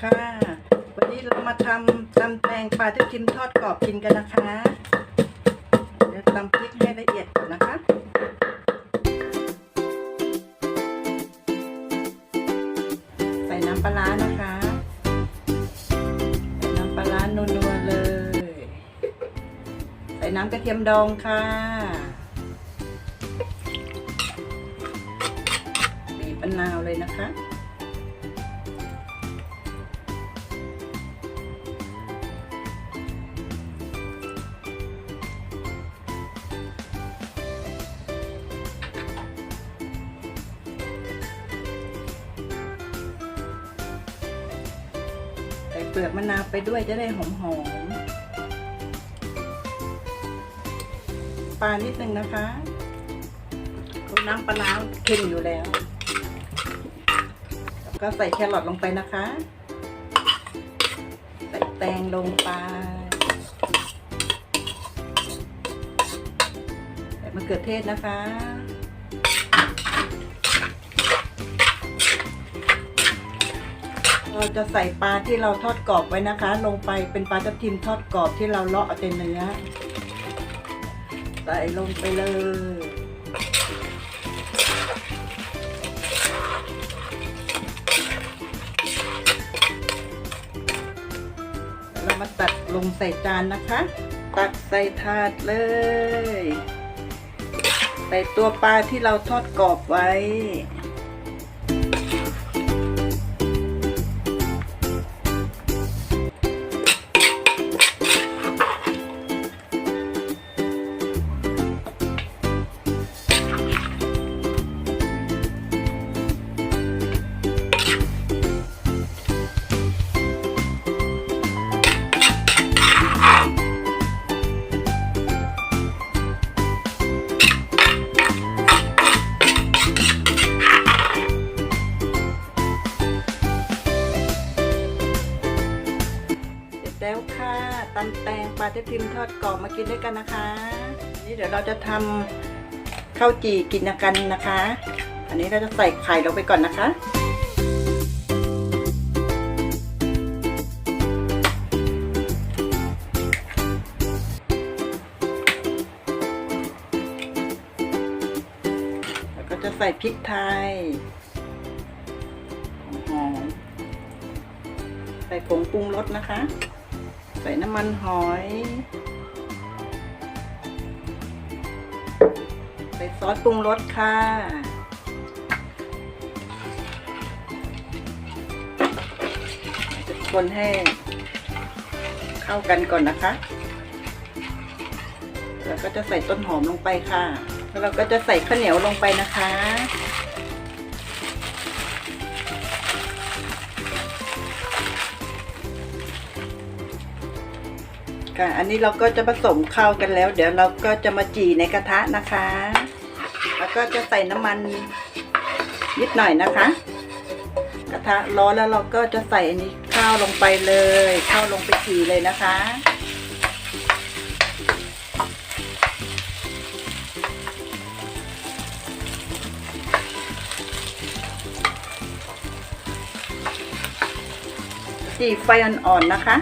ค่ะวันนี้เรามาทำตำแตงปลาที่กิมทอดกรอบกินกันนะคะ เดี๋ยวตำพริกให้ละเอียดก่อนนะคะใส่น้ำปลานะคะใส่น้ำปลาร้านัวๆเลย ใส่น้ำกระเทียมดองค่ะ นาวเลยนะคะ ใส่เปลือกมะนาวไปด้วยจะได้หอมหอมๆปลานิดนึงนะคะคุณน้ำปลาร้าเค็มอยู่แล้ว ก็ใส่แครอทลงไปนะคะ ใส่แตงลงไป ใส่มะเขือเทศนะคะ เราจะใส่ปลาที่เราทอดกรอบไว้นะคะ ลงไปเป็นปลาทับทิมทอดกรอบที่เราเลาะเอาแต่เนื้อ ใส่ลงไปเลย ตัดลงใส่จานนะคะ ตักใส่ถาดเลย ใส่ตัวปลาที่เราทอดกรอบไว้ ค่ะตำแตงปลาทับทิมทอดกรอบมากินด้วยกันนะคะ นี่เดี๋ยวเราจะทำข้าวจี่กินกันนะคะ อันนี้เราจะใส่ไข่ลงไปก่อนนะคะแล้วก็จะใส่พริกไทยหอมใส่ผงปรุงรสนะคะ ใส่น้ำมันหอย ใส่ซอสปรุงรสค่ะคนให้เข้ากันก่อนนะคะ แล้วก็จะใส่ต้นหอมลงไปค่ะ แล้วเราก็จะใส่ข้าวเหนียวลงไปนะคะ ค่ะ อันนี้เราก็จะผสมเข้ากันแล้ว เดี๋ยวเราก็จะมาจี่ในกระทะนะคะ แล้วก็จะใส่น้ำมันนิดหน่อยนะคะ กระทะร้อนแล้วเราก็จะใส่อันนี้ข้าวลงไปเลย ข้าวลงไปจี่เลยนะคะจี่ไฟอ่อนๆนะคะ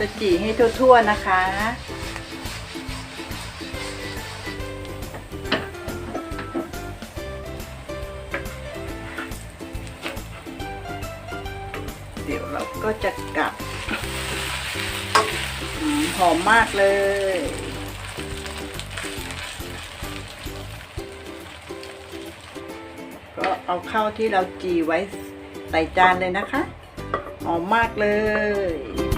จะจี่ให้ทั่วๆนะคะ เดี๋ยวเราก็จะกลับ หอมมากเลยก็เอาข้าวที่เราจีไว้ใส่จานเลยนะคะ หอมมากเลย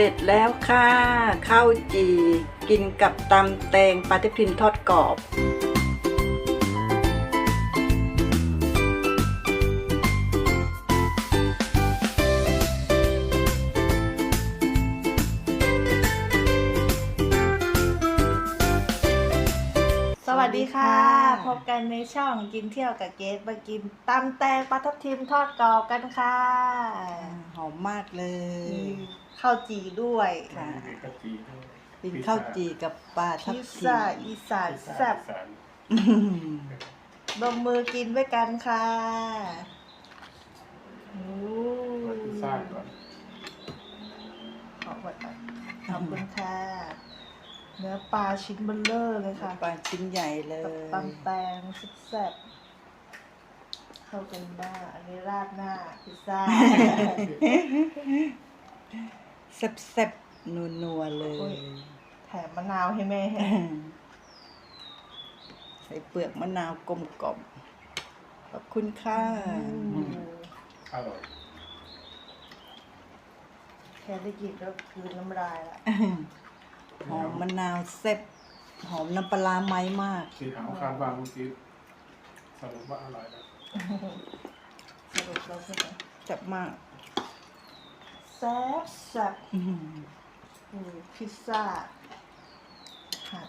เสร็จแล้วค่ะ ข้าวจี กินกับตำแตงปลาทิพินทอดกรอบ ค่ะสวัสดีค่ะ พบกันในช่องกินเที่ยวกับเกสมากินตำแตงปลาทับทิมทอดกรอบกันค่ะ หอมมากเลยมีข้าวจีด้วยค่ะมีกะทิด้วยกินข้าวจีกับปลาทับพิซทิซ่ามอีสานแซ่บสารอื้อหือลงมือกินด้วยกันค่ะโอ้ พิซซ่าก่อน ขอบคุณค่ะขอบคุณค่ะ เนื้อปลาชิ้นเบลเลอร์เลยค่ะปลาชิ้นใหญ่เลกับยตำแตงแซ่บๆเข้ากันมากอันนี้ราดหน้าพิซซ่าแซ่บๆนัวๆเลโอ้ยยแถมมะนาวให้แม่ใส่เปลือกมะนาวกลมกล่อมขอบคุณค่ะอืมอร่อยแค่ได้กินก็คือน้ำลายละ หอมมะนาวแซ่บหอมน้ำปลาร้าไม้มากที่ถามคาดว่าเมื่อกี้สรุปว่าอร่อยนะสรุปแล้วใช่ไหมแซ่บมากแซ่บแซ่บอื้อหืออืมพิซซ่าค่ะ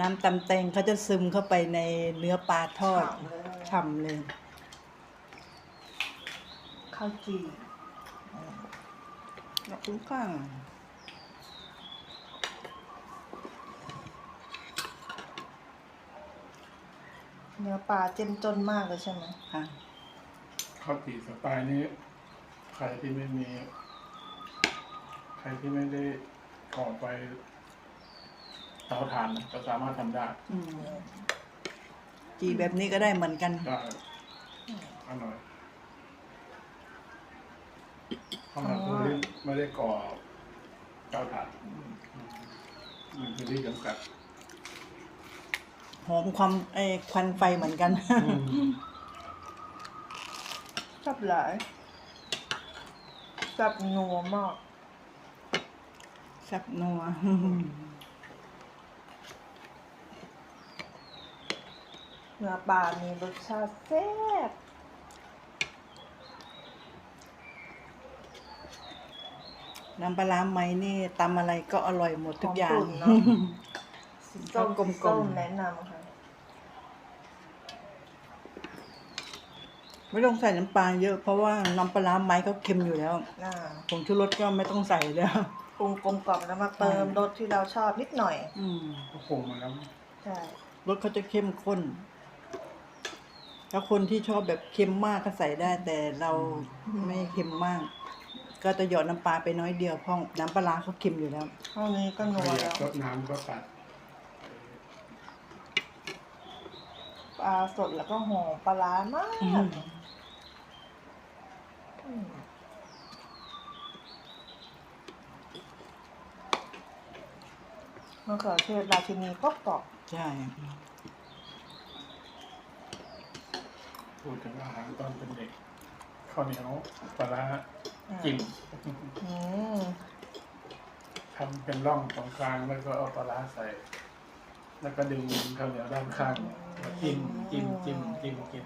น้ำตำแตงเขาจะซึมเข้าไปในเนื้อปลาทอดฉ่ำเลยฉ่ำเลย ข้าวจี่ ขอบคุณค่ะเนื้อปลาเจ้มจนมากเลยใช่ไหมค่ะข้าวจี่สไตล์นี้ ใครที่ไม่มี ใครที่ไม่ได้ก่อไฟเตาถ่านก็สามารถทำได้อืมจีแบบนี้ก็ได้เหมือนกัน ได้อร่อย ข้าวหน้าตัวที่ไม่ได้ก่อเตาถ่านมันคือที่จำกัดหอมความเอ้ยควันไฟเหมือนกันชอบหลายแซ่บนัวมากแซ่บนัวเนื้อปลามีรสชาติแซ่บ น้ำปลาร้าไหมนี่ตำอะไรก็อร่อยหมดทุกอย่างหมกลุ่นเนาะสีส้มกลมๆ สีส้มแนะนำค่ะไม่ต้องใส่น้ำปลาเยอะเพราะว่าน้ำปลาร้าไหมเขาเค็มอยู่แล้วอ่าผงชูรสก็ไม่ต้องใส่แล้ว ปรุงกลมกล่อมแล้วมาเติมรสที่เราชอบนิดหน่อย อืมก็ปรุงมาแล้วใช่ รสเขาจะเข้มข้นแล้วคนที่ชอบแบบเค็มมากก็ใส่ได้แต่เราไม่เค็มมาก ก็จะหยอดน้ำปลาไปน้อยเดียวเพราะน้ำปลาร้าเขาเค็มอยู่แล้วห้องนี้ก็นัวใครอยาแล้กวรดน้ำก็ตัดปลาสดแล้วก็หอมปลาร้ามากอืม อืมมะเขือเทศราชินีก็กรอบใช่พูดถึงอาหารตอนเป็นเด็กข้าวเหนียวปลาร้า อ่าจิ้มอืมทำเป็นร่องตรงกลางแล้วก็เอาปลาร้าใส่ แล้วก็ดึงข้าวเหนียวด้านข้างแล้วจิ้มจิ้มจิ้มจิ้มกิน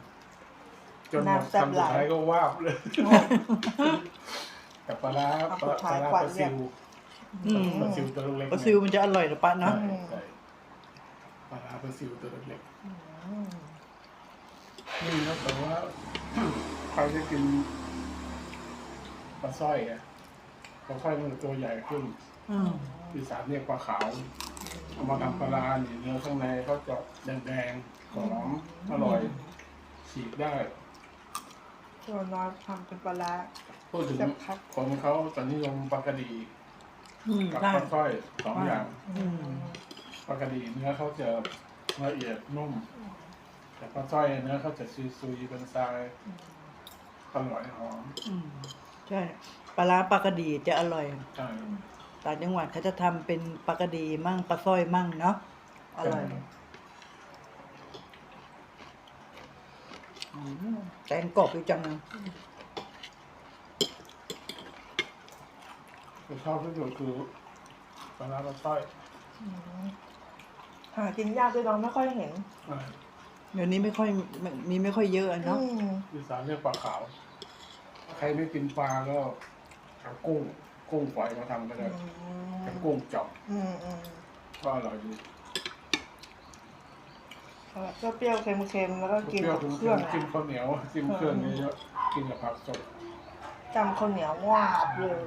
จนหมดคำสุดท้ายก็วาบเลยกับปลาร้าปลาปลาร้าปลาซิวอืมปลาซิวตัวเล็กๆปลาซิวมันจะอร่อยเหรือปะเนาะใช่ใช่ปลาร้าปลาซิวตัวเล็กอืมๆนี่ครับแต่ว่าใครจะกิน ปลาสร้อยอะปลาสร้อยมันจะตัวใหญ่ขึ้นอืมอีสานเรียกปลาขาวเอามาทำปลาร้าเนี่ยเนื้อข้างในเขาจะแดงๆหอมอร่อยฉีกได้ ตัวน้อยทำเป็นปลาร้า พูดถึงแซ่บครับคนเขาจะนิยมปลากระดีอืมกับได้ปลาสร้อยสองอย่าง อืมปลากระดีเนื้อเขาจะละเอียดนุ่ม แต่ปลาสร้อยเนื้อเขาจะซุยๆเป็นทรายอร่อยหอมอืม ใช่ปลาร้าปลากระดีจะอร่อย ใช่ต่างจังหวัดเขาจะทำเป็นปลากระดีมั่งปลาสร้อยมั่งเนาะอร่อยอืมแตงกรอบอยู่จังเลยผมชอบที่สุดคือปลาร้าปลาสร้อยอืมหากินยากด้วยเราไม่ค่อยเห็นอ่าเดี๋ยวนี้ไม่ค่อยไม่มีไม่ค่อยเยอะอะเนาะอืมอีสานเรียกปลาขาวใค รไม่กินปลาก็เอากุ้งคกุ้งฝอยมาทำก็อืได้มเป็นกุ้งจ่อมอืมอืมก็อร่อยดี ก็เปรี้ยวๆเค็มๆแล้วก็กินเปรี้ยวกับถึงเครื่องจิ้มข้าวเหนียวจิ้มเครื่องเยอะๆกินกับผักสดจำข้าวเหนียววาบเลย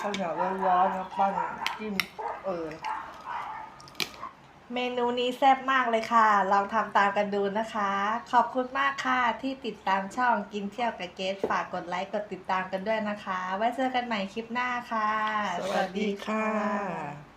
ข้าวเหนียวร้อนๆแล้วปั้นจิ้มเออ เมนูนี้แซ่บมากเลยค่ะ ลองทำตามกันดูนะคะ ขอบคุณมากค่ะที่ติดตามช่องกินเที่ยวกับเกสฝากกดไลค์กดติดตามกันด้วยนะคะ ไว้เจอกันใหม่คลิปหน้าค่ะ สวัสดีค่ะ